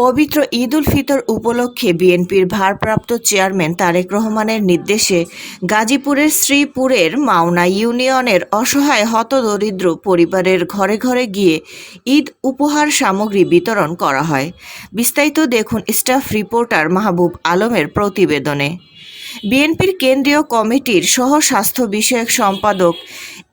পবিত্র ঈদ উল ফিতর উপলক্ষে বিএনপির ভারপ্রাপ্ত চেয়ারম্যান তারেক রহমানের নির্দেশে গাজীপুরের শ্রীপুরের মাওনা ইউনিয়নের অসহায় হতদরিদ্র পরিবারের ঘরে ঘরে গিয়ে ঈদ উপহার সামগ্রী বিতরণ করা হয়। বিস্তারিত দেখুন স্টাফ রিপোর্টার মাহবুব আলমের প্রতিবেদনে। বিএনপির কেন্দ্রীয় কমিটির সহ স্বাস্থ্য বিষয়ক সম্পাদক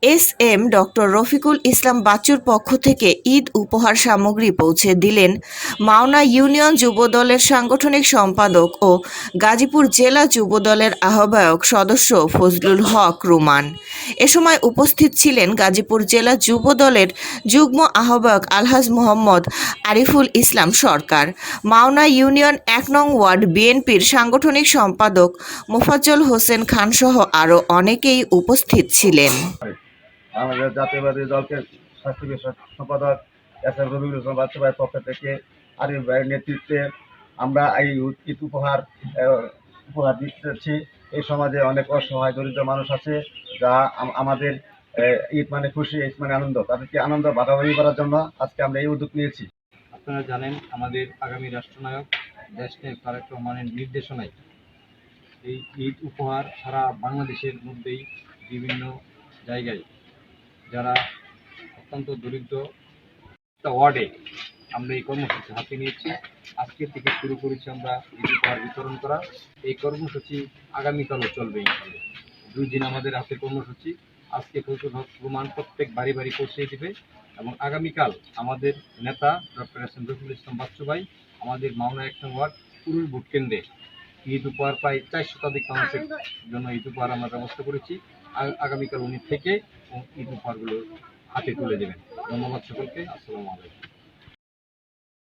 S M doctor Rafiqul Islam বাচ্চুর পক্ষ থেকে ঈদ উপহার সামগ্রী পৌঁছে দিলেন মাওনা ইউনিয়ন যুবদলের সাংগঠনিক সম্পাদক ও গাজীপুর জেলা যুবদলের আহ্বায়ক সদস্য ফজলুল হক রুমান। এ সময় উপস্থিত ছিলেন গাজীপুর জেলা যুবদলের যুগ্ম আহ্বায়ক আলহাজ মোহাম্মদ আরিফুল ইসলাম সরকার, মাওনা ইউনিয়ন এক নং ওয়ার্ড বিএনপির সাংগঠনিক সম্পাদক মোফাজ্জল হোসেন খানসহ আরও অনেকেই উপস্থিত ছিলেন। আমাদের জাতীয়বাদী দলকে বিষয়ক সম্পাদক এস এম রবিউল ইসলাম পক্ষ থেকে আরিফ ভাইয়ের নেতৃত্বে আমরা এই ঈদ উপহার উপহার দিচ্ছি এই সমাজে অনেক অসহায় দরিদ্র মানুষ আছে, যা আমাদের ঈদ মানে খুশি, ঈদ মানে আনন্দ। তাদেরকে আনন্দ ভাগাভাগি করার জন্য আজকে আমরা এই উদ্যোগ নিয়েছি। আপনারা জানেন, আমাদের আগামী রাষ্ট্রনায়ক দেশনায়ক তারেক রহমানের নির্দেশনায় এই ঈদ উপহার সারা বাংলাদেশের মধ্যেই বিভিন্ন জায়গায় যারা অত্যন্ত দরিদ্র একটা ওয়ার্ডে আমরা এই কর্মসূচি হাতে নিয়েছি। আজকে থেকে শুরু করেছি আমরা ঈদ উপহার বিতরণ করা। এই কর্মসূচি আগামীকালও চলবে দুই দিন আমাদের হাতে কর্মসূচি। আজকে হক প্রমাণ প্রত্যেক বাড়ি বাড়ি পৌঁছে দিবে এবং আগামীকাল আমাদের নেতা doctor S M Rafiqul Islam Bachchu ভাই আমাদের মাওনা এক ওয়ার্ড পুরুষ ভোট কেন্দ্রে ঈদ উপহার প্রায় চার শতাধিক মানুষের জন্য ঈদ উপহার আমরা ব্যবস্থা করেছি। আগামীকাল উনি থেকে ঈদ উপহারগুলো হাতে তুলে দেবেন। ধন্যবাদ সকলকে। আসসালামু আলাইকুম।